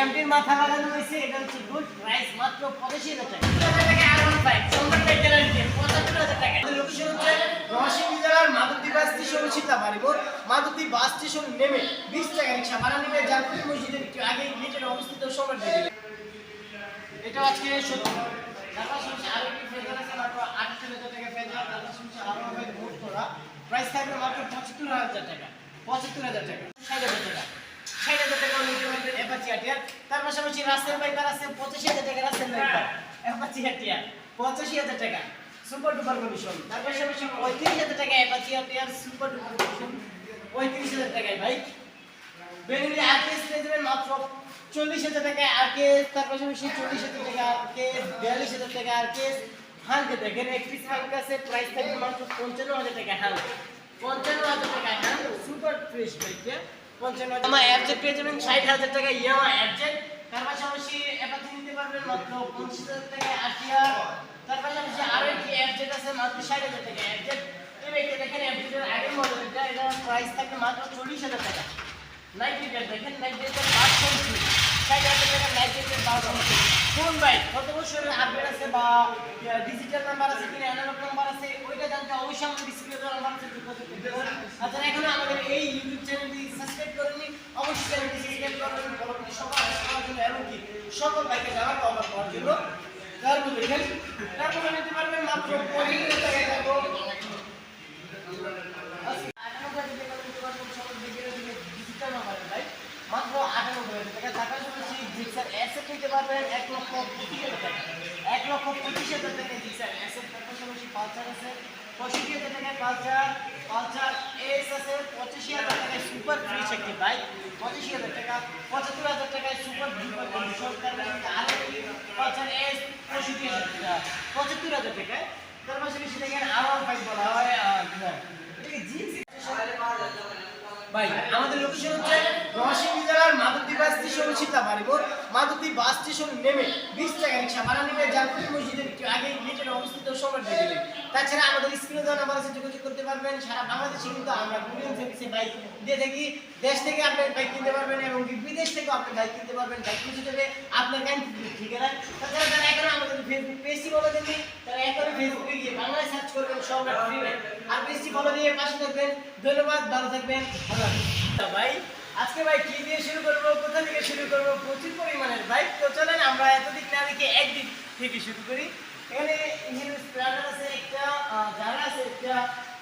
এমটির মাথা লাগানো হয়েছে এটা হচ্ছে গুড প্রাইস মাত্র পঁচাশি হাজার ভাই আগে সম্রাট এটা আজকে সত্যি। তারপর শুনছি হাজার টাকা ফেজার তারপর শুনছি আরও হবে ভোট করা। প্রাইস থাকবে মাত্র পঁচাত্তর হাজার টাকা। পঁচাত্তর হাজার টাকা। ষাট হাজার টাকা। ষাট হাজার টাকা নিতে অ্যাপাচি আটিয়ার তার পাশাপাশি পঁচাশি হাজার টাকা হাজার টাকা। সুপার ডুপার টাকায়, ভাই। আরকেএস বিয়াল্লিশ হাজার টাকা, আরকেএস। হালকে দেখেন, এক পিস হালকা পঞ্চান্ন হাজার টাকা হালকা। পঞ্চান্ন হাজার টাকা হালকা, সুপার ফ্রেশ বাইকটা হাজার আমার অ্যাবজেক্ট পেয়ে যাবেন ষাট হাজার টাকা ইয়ামা অ্যাবজেক্ট তার পাশাপাশি অ্যাপাচি নিতে পারবেন মাত্র পঞ্চাশ হাজার টাকা আটিয়া তার পাশাপাশি আরও একটি অ্যাবজেক্ট আছে, মাত্র ষাট হাজার টাকা এই বাইকটা দেখেন অ্যাবজেক্টের আগের মডেলটা এটা প্রাইস থাকবে মাত্র চল্লিশ হাজার টাকা। নাইট দেখেন নাইট রেটার পাঁচ হাজার টাকা নাইট রেটার কমছি। কোন বাইক কত বছরের আপডেট আছে বা ডিজিটাল নাম্বার আছে কিনা অ্যানালগ নাম্বার আছে, ওইটা জানতে অবশ্যই আমাদের ডিসপ্লে নাম্বার আছে আচ্ছা এখনও আমাদের এই ইউটিউব চ্যানেলটি করেননি। অবশ্যই চ্যানেলটি সাবস্ক্রাইব করবেন পরবর্তী সকল করার জন্য এবং কি? সকল বাইকে যাওয়ার কভার করার জন্য। তারপর দেখেন, তারপরে নিতে পারবেন মাত্র পঁচিশ হাজার টাকা থাকব মাত্র আটানব্বই হাজার টাকা। টাকা শুনেছি জিক্সার অ্যাসেট নিতে পারবেন এক লক্ষ পঁচিশ হাজার টাকা। এক হাজার আছে। পঁয়ষট্টি হাজার টাকায় পালসার পালসার এস আছে, পঁচাশি হাজার টাকায় সুপার ফ্রিজ একটি বাইক, পঁচাশি হাজার টাকা, পঁচাত্তর হাজার টাকায় সুপার পঁয়ষট্টি হাজার টাকা, পঁচাত্তর হাজার টাকায়। তার জিক্স ভাই, আমাদের লোকেশন হচ্ছে নরসিংদী জেলার মাধবদী বাস স্টেশন সীতাবাড়ি মোড়। মাধবদী বাস স্টেশন নেমে বিশ টাকা রিক্সা ভাড়া নেবে জালপুরি মসজিদের আগে গেটের অবস্থিত সম্রাট দেখে তাছাড়া আমাদের স্ক্রিনে দেওয়া নাম্বার আছে যোগাযোগ করতে পারবেন। সারা বাংলাদেশে কিন্তু আমরা কুরিয়ান সার্ভিসে বাইক দিয়ে থাকি। দেশ থেকে আপনি বাইক কিনতে পারবেন এবং বিদেশ থেকেও আপনি বাইক কিনতে পারবেন। বাইক পৌঁছে দেবে আপনার গান ঠিকানা তাছাড়া যারা এখনও আমাদের ফেসবুক পেজটি ফলো দেননি তারা এখনও ফেসবুকে গিয়ে বাংলায় সার্চ করবেন বাইক আর পেজটি ফলো দিয়ে পাশে থাকবেন। ধন্যবাদ, ভালো থাকবেন। ভালো ভাই, আজকে ভাই কি দিয়ে শুরু করব, কোথা থেকে শুরু করব? প্রচুর পরিমাণের বাইক তো চলেন, আমরা এতদিক না দেখে একদিক থেকে শুরু করি। এখানে ইঞ্জিন স্প্লেন্ডার আছে একটা যারা আছে একটা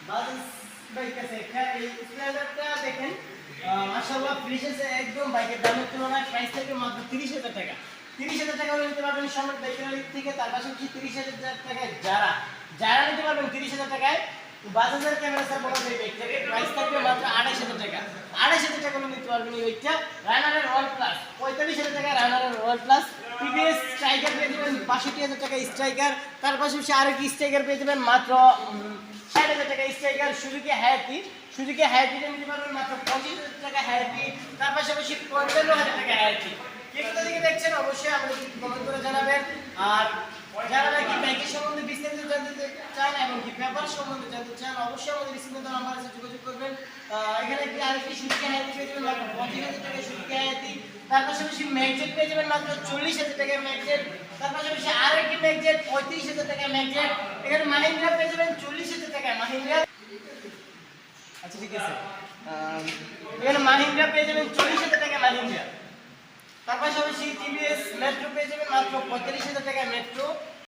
বাজাজ বাইক আছে একটা এই স্প্লেন্ডারটা দেখেন মাসাল্লাহ ফ্রিজ আছে একদম বাইকের দামের তুলনায় প্রাইস থেকে মাত্র তিরিশ হাজার টাকা তিরিশ হাজার টাকা নিতে পারবেন সম্রাট বাইকের থেকে তার পাশাপাশি তিরিশ হাজার টাকায় যারা যারা নিতে পারবেন তিরিশ হাজার টাকায় বাজাজের ক্যামেরা স্যার বলা যায় বাইকটাকে প্রাইস থাকবে মাত্র আড়াইশ হাজার টাকা আড়াইশ হাজার টাকা নিতে পারবেন এই বাইকটা রানারের রয়্যাল প্লাস পঁয়তাল্লিশ হাজার টাকা রানারের রয়্যাল প্লাস টিভিএস স্ট্রাইকার পেয়ে যাবেন বাষট্টি হাজার টাকা স্ট্রাইকার তার পাশাপাশি আরেকটি স্ট্রাইকার পেয়ে যাবেন মাত্র ষাট হাজার টাকা স্ট্রাইকার সুজুকি হায়াতি। সুজুকি হায়াতিটা নিতে পারবেন মাত্র পঁচিশ হাজার টাকা হায়াতি, তার পাশাপাশি পঞ্চান্ন হাজার টাকা হায়াতি। কে কোথা থেকে দেখছেন? অবশ্যই আমাদের কমেন্ট করে জানাবেন। আর যারা নাকি ব্যাংকের সম্বন্ধে বিস্তারিত জানতে চান এবং কি পেপার সম্বন্ধে জানতে চান, অবশ্যই আমাদের দেওয়া নাম্বার যোগাযোগ করবেন। একটি আরেকটি সুযোগে হায়াতি পেয়ে মাত্র পঁচিশ হাজার টাকা হায়াতি তার পাশাপাশি ম্যাগজেট পেয়ে যাবেন মাত্র চল্লিশ হাজার টাকা ম্যাগজেট তার পাশাপাশি আরেকটি ম্যাগজেট পঁয়ত্রিশ হাজার টাকা ম্যাগজেট এখানে মাহিন্দ্রা পেয়ে যাবেন চল্লিশ হাজার টাকা। মাহিন্দ্রা আচ্ছা ঠিক আছে। এখানে মাহিন্দ্রা পেয়ে যাবেন চল্লিশ হাজার টাকা মাহিন্দ্রা। তার পাশাপাশি টিভিএস মেট্রো পেয়ে যাবেন মাত্র পঁয়তাল্লিশ হাজার টাকায় মেট্রো।